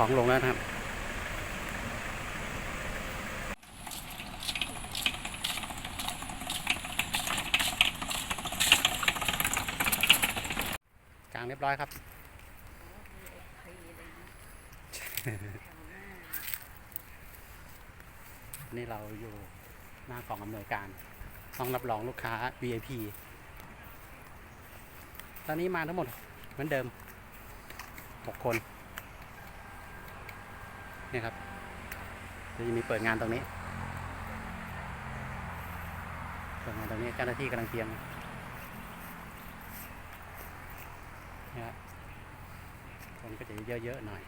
นี้เอาของลงแล้วนะครับ กลางเรียบร้อยครับ นี่เราอยู่หน้ากล่องอำนวยการต้องรับรองลูกค้า VIP ตอนนี้มาทั้งหมดเหมือนเดิม 6 คน นี่ครับจะมีเปิดงานตรงนี้เปิดงานตรงนี้เจ้าหน้าที่กำลังเตรียมนี่ครับคนก็จะเยอะๆหน่อย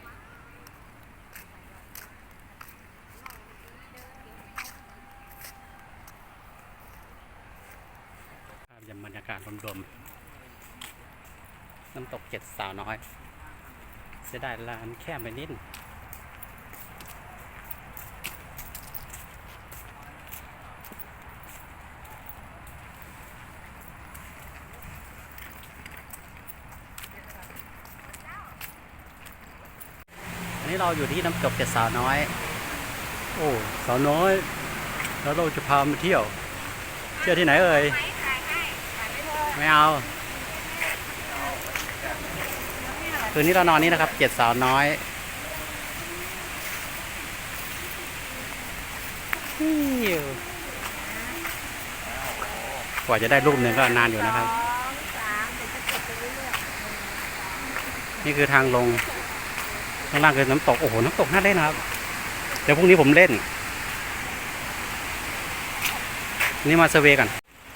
ภาพยามบรรยากาศรวมๆน้ำตกเจ็ดสาวน้อยเสียดายลานแคบไปนิด เราอยู่ที่น้ำตกเจ็ดสาวน้อย โอ้สาวน้อย แล้วเราจะพามาเที่ยว เที่ยวที่ไหนเอ่ยไหมขายให้ขายไม่พอไม่เอาคืนนี้เรานอนนี่นะครับเจ็ดสาวน้อยฮิ้วกว่าจะได้รูปหนึ่งก็นานอยู่นะครับสองสามเดี๋ยวจะเก็บไปเรื่อยนี่คือทางลง ข้างล่างคือน้ำตกโอ้โหน้ำตกน่าเล่นนะครับ เดี๋ยวพรุ่งนี้ผมเล่น นี่มาเซอร์เวย์กัน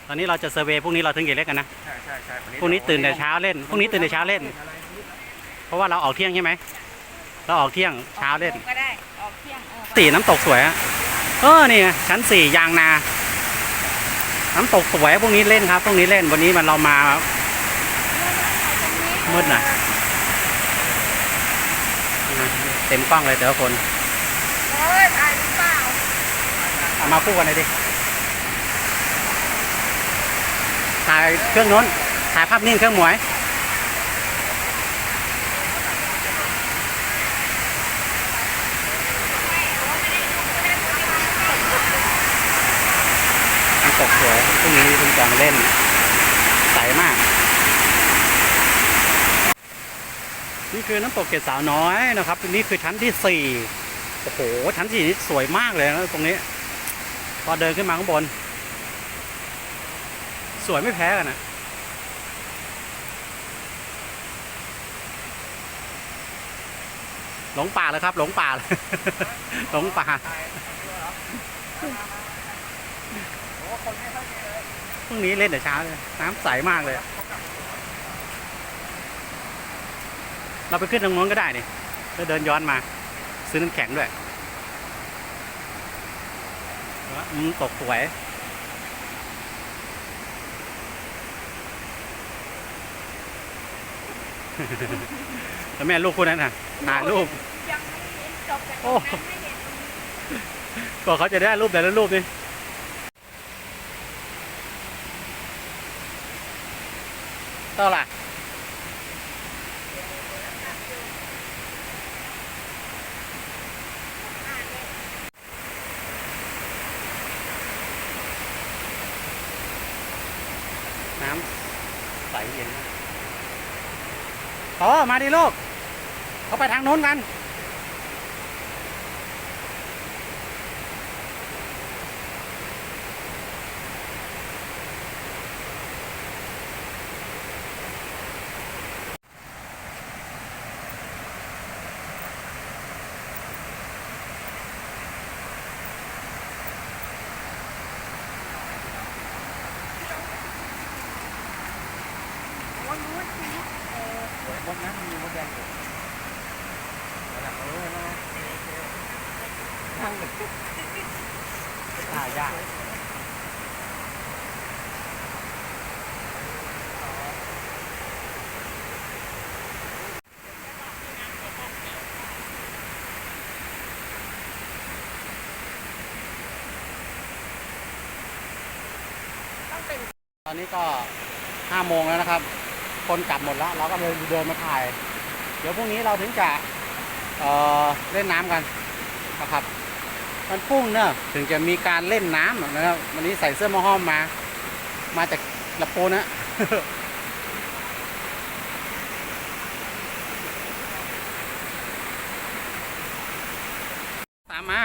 ตอนนี้เราจะเซอร์เวย์พรุ่งนี้เราถึงจะเล่นกันนะใช่ใช่ใช่พรุ่งนี้ตื่นแต่เช้าเล่นพรุ่งนี้ตื่นแต่เช้าเล่น เพราะว่าเราออกเที่ยงใช่ไหมเราออกเที่ยงเช้าๆเล่นก็ได้ออกเที่ยงเออสี่น้ำตกสวยอะเออนี่ไงชั้นสี่ยางนา น้ำตกสวยพวกนี้เล่นครับพวกนี้เล่นวันนี้มันเรามามืดหน่อยนะ เต็มกล้องเลยแต่ละคนโอ้ยถ่ายหรือเปล่าเอามาคู่กันเลยดิถ่ายเครื่องโน้นถ่ายภาพนิ่งเครื่องหมวยน้ำตกสวยพรุ่งนี้คุณจองเล่น ใสมาก นี่ คือน้ำตกเกศสาวน้อยนะครับนี่คือชั้นที่สี่โอ้โหชั้นสี่นี่สวยมากเลยนะตรงนี้ พอเดินขึ้นมาข้างบน สวยไม่แพ้กันนะหลงป่าเลยครับ หลงป่าเลยหลงป่าพรุ่งนี้เล่นแต่เช้าเลยน้ำใสมากเลย เราไปขึ้นตรงโน้นก็ได้นี่แล้วเดินย้อนมา ซื้อน้ำแข็งด้วยอืมตกสวยแล้วแม่ลูกคู่นั้นน่ะถ่ายรูปยังไม่เห็นจบจากตโอ้รงนั้นไม่เห็นกว่าเขาจะได้รูปแต่ละรูปนี่เท่าไหร่ น้ำใสเย็นอ๋อมาดิลูกเขาไปทางโน้นกัน โอ้ยนู้นทีนี้เออ บนนั้นมีมดแดงอยู่หลังเออนะนั่งเลยถ่ายยากตอนตอนนี้ก็ห้าโมงแล้วนะครับ คนกลับหมดแล้ว เราก็เลยเดินมาถ่าย เดี๋ยวพรุ่งนี้เราถึงจะเเล่นน้ำกันนะครับ มันพุ่งเนอะถึงจะมีการเล่นน้ำนะครับวันนี้ใส่เสื้อมอห้อมมา มาจากละโปนะตามมา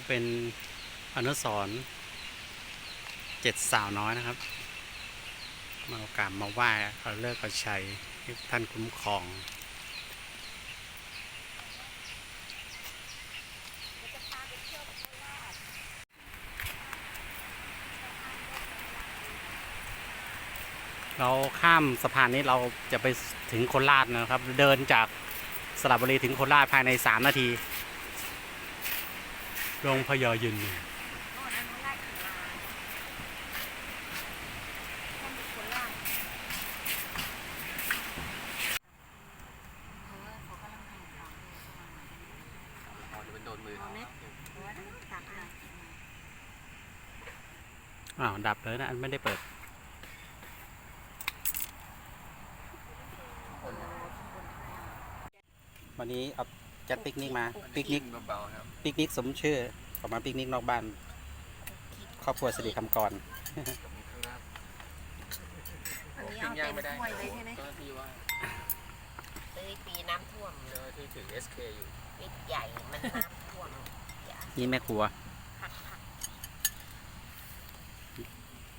ก็เป็นอนุสรณ์เจ็ดสาวน้อยนะครับ มาโอกาสมาไหว้เขาเลิกกระชัยให้ท่านคุ้มครองเราข้ามสะพานนี้เราจะไปถึงโคราชนะครับ เดินจากสระบุรีถึงโคราชภายใน 3 นาที โรงพยายินโน่นนั่นโน่นไล่ถึงมาต้องมีคนล่างเพราะว่าเขากำลังหั่นของอยู่อ๋อจะเป็นโดนมือเอาเขาเม็ดเพราะว่าตักอะไรอ้าว ดับเลยนะอันไม่ได้เปิดวันนี้เอา จัดปิกนิกมาปิกนิกเบาๆครับปิกนิกสมชื่อออกมาปิกนิกนอกบ้าน ครอบครัวสิริคำกรอันนี้เอาเต็มถ้วยเลยใช่ไหมเจ้าหน้าที่ว่าซื้อปีน้ำท่วมเจ้าหน้าที่ถือ SK อยู่ปิดใหญ่ มันน้ำท่วมนี่แม่ครัวผักผัก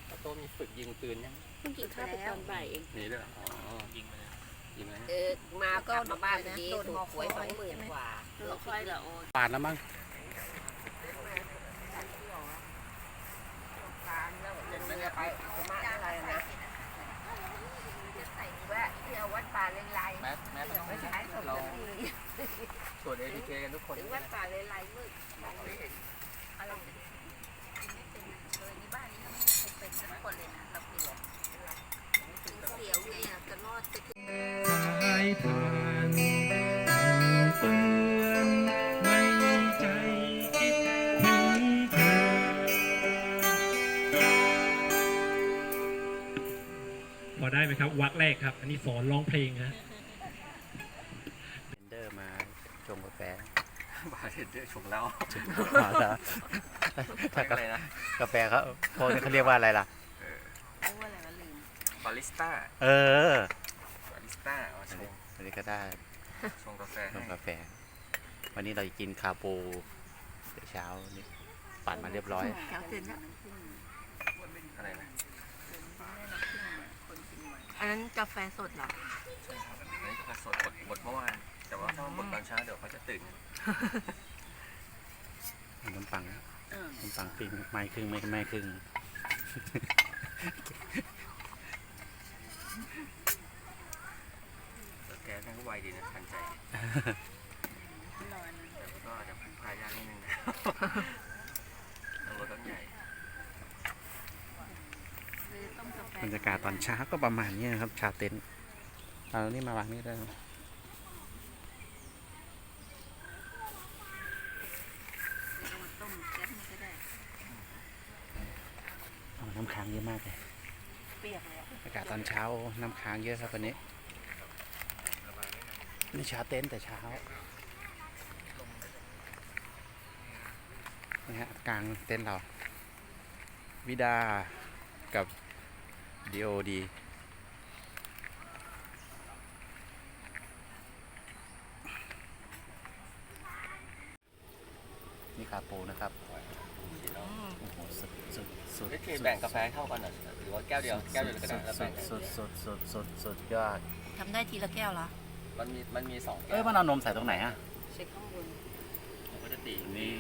แล้วโต้มีฝึกยิงปืนยังเพิ่งกินข้าวไปตอนบ่ายเองนี่ด้วยอ๋อยิงมาเล ยยิงมาเออมาก็มาบ้านดีถูกหวยสองหมื่นกว่าเราค่อยละโอนปาดแล้วมั้งเห็นไหมเนี่ยไปสมาอะไรนะแวะเที่ยววัดป่าเลไลแมสแมสต้องไม่ให้ใช้สมเราดีตรวจ ATK กันทุกคนถึงวัดป่าเลไลมืดมองไม่เห็นอะไรไม่เป็นเลยในบ้านนี้ไม่มีใครเป็นสักคนเลยนะเราเปลี่ยวถึงเสียวไงจะรอดติด สายทานเตือนไม่ใจคิดถึงเธอพอได้ไหมครับวักแรกครับ อันนี้สอนร้องเพลงฮะเบนเดอร์มาชงกาแฟบาร์เทนเดอร์ชงเหล้ามาแล้วถ้าอะไรนะกาแฟเขาพวกนี้เขาเรียกว่าอะไรล่ะ เรียกว่าอะไรวะลืม บาริสต้า เออ บาริสต้าเอาชง อันนี้ ก็ได้ชงกาแฟชให้งกาแฟ วันนี้เราจะกินคาปูเดี๋ยวเช้านี่ปั่นมาเรียบร้อยแถวตื่นแล้วอะไรนะอันนั้นกาแฟสดเหรอ ใช่ครับอันนี้กาแฟสดบดบดเมื่อวานแต่ว่าถ้าบดตอนเช้าเดี๋ยวเขาจะตื่นขนมปังขนมปังครึ่งไม้ครึ่งไม่ไม่ครึ่ง แก๊สนั่นก็ไวดีนะทันใจแต่ก็อาจจะพึ่งพายากนิดนึงนะรถต้องใหญ่บรรยากาศตอนเช้าก็ประมาณนี้นะครับ ชาเต็นท์เอานี่มาวางนี่ได้ไหมเอาน้ำค้างเยอะมากเลยเปียกเลยอากาศตอนเช้าน้ำค้างเยอะครับวันนี้ นี่ชาเต็นท์แต่เช้านี่ฮะกลางเต็นท์เรา วิดากับ DOD นี่คาปูนะครับโอ้โหสุดสุดสุดเอ๊ะคือแบ่งกาแฟให้เท่ากันเหรอหรือว่าแก้วเดียว แก้วเดียวก็ได้แล้วสุแบ่ดงกันสุดสุดสุดสุดสุดยอดทำได้ทีละแก้วเหรอ มันมีมันมีสองแก้เอ้ยวมันเอานมใส่ตรงไหนอะเช็คข้างบนปกติอันนี้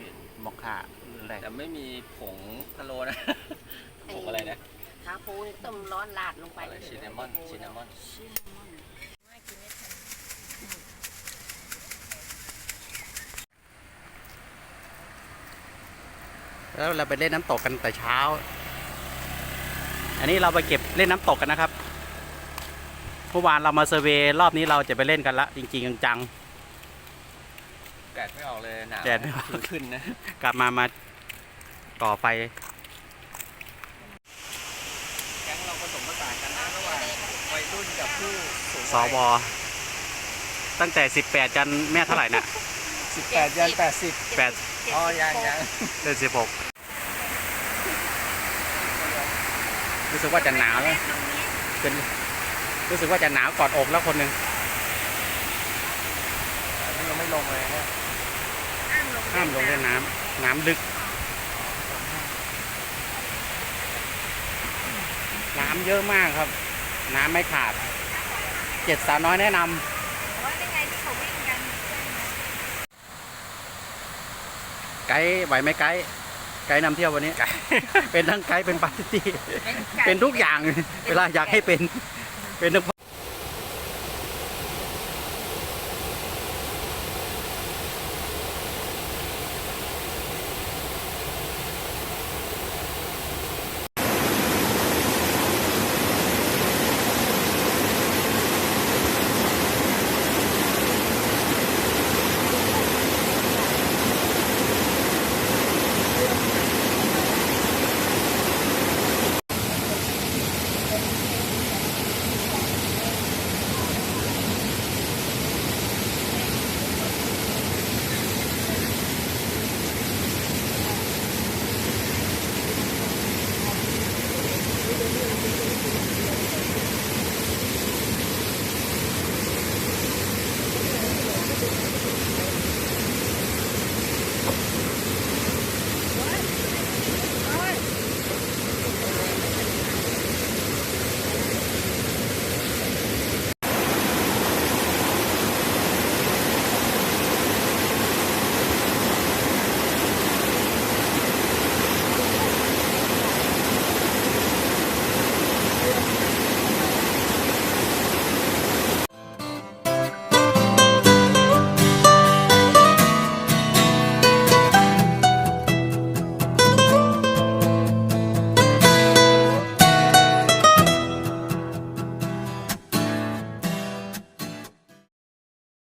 มอคค่าแรกแต่ไม่มีผงพะโล้นะ ผงอะไรนะ ขาปูนี่ต้มร้อนลาดลงไปอะไรชินนามอนชินนามอน ชินนามอนไม่กินไม่ทันแล้วเราไปเล่นน้ำตกกันแต่เช้า อันนี้เราไปเก็บเล่นน้ำตกกันนะครับ เมื่อวานเรามาเซอร์เวย์รอบนี้เราจะไปเล่นกันละ จริงๆจังแดดไม่ออกเลยหนาวแดดไม่ออกขึ้นนะๆกลับมามาก่อไฟแก๊งเราผสมผสานกันนะระหว่างวัยรุ่นกับผู้สูงสวตั้งแต่ 18 จันแม่เท่าไหร่น่ะสิบแปดยันแปดสิบ8อ๋อยังยังเดือน16รู้สึกว่าจะหนาวแล้วเป็น รู้สึกว่าจะหนาวกอดอกแล้วคนหนึ่งอันนี้ยังไม่ลงเลยนะห้ามลงเล่นน้ำน้ำลึก น้ำเยอะมากครับ น้ำไม่ขาด เจ็ดสาวน้อยแนะนำว่าได้ไงที่เขาวิ่งกันไกด์ไหวไหมไกด์ไกด์นำเที่ยววันนี้ เป็นทั้งไกด์เป็นปาร์ตี้เป็นทุกอย่าง เวลาอยากให้เป็น เป็นทั้ง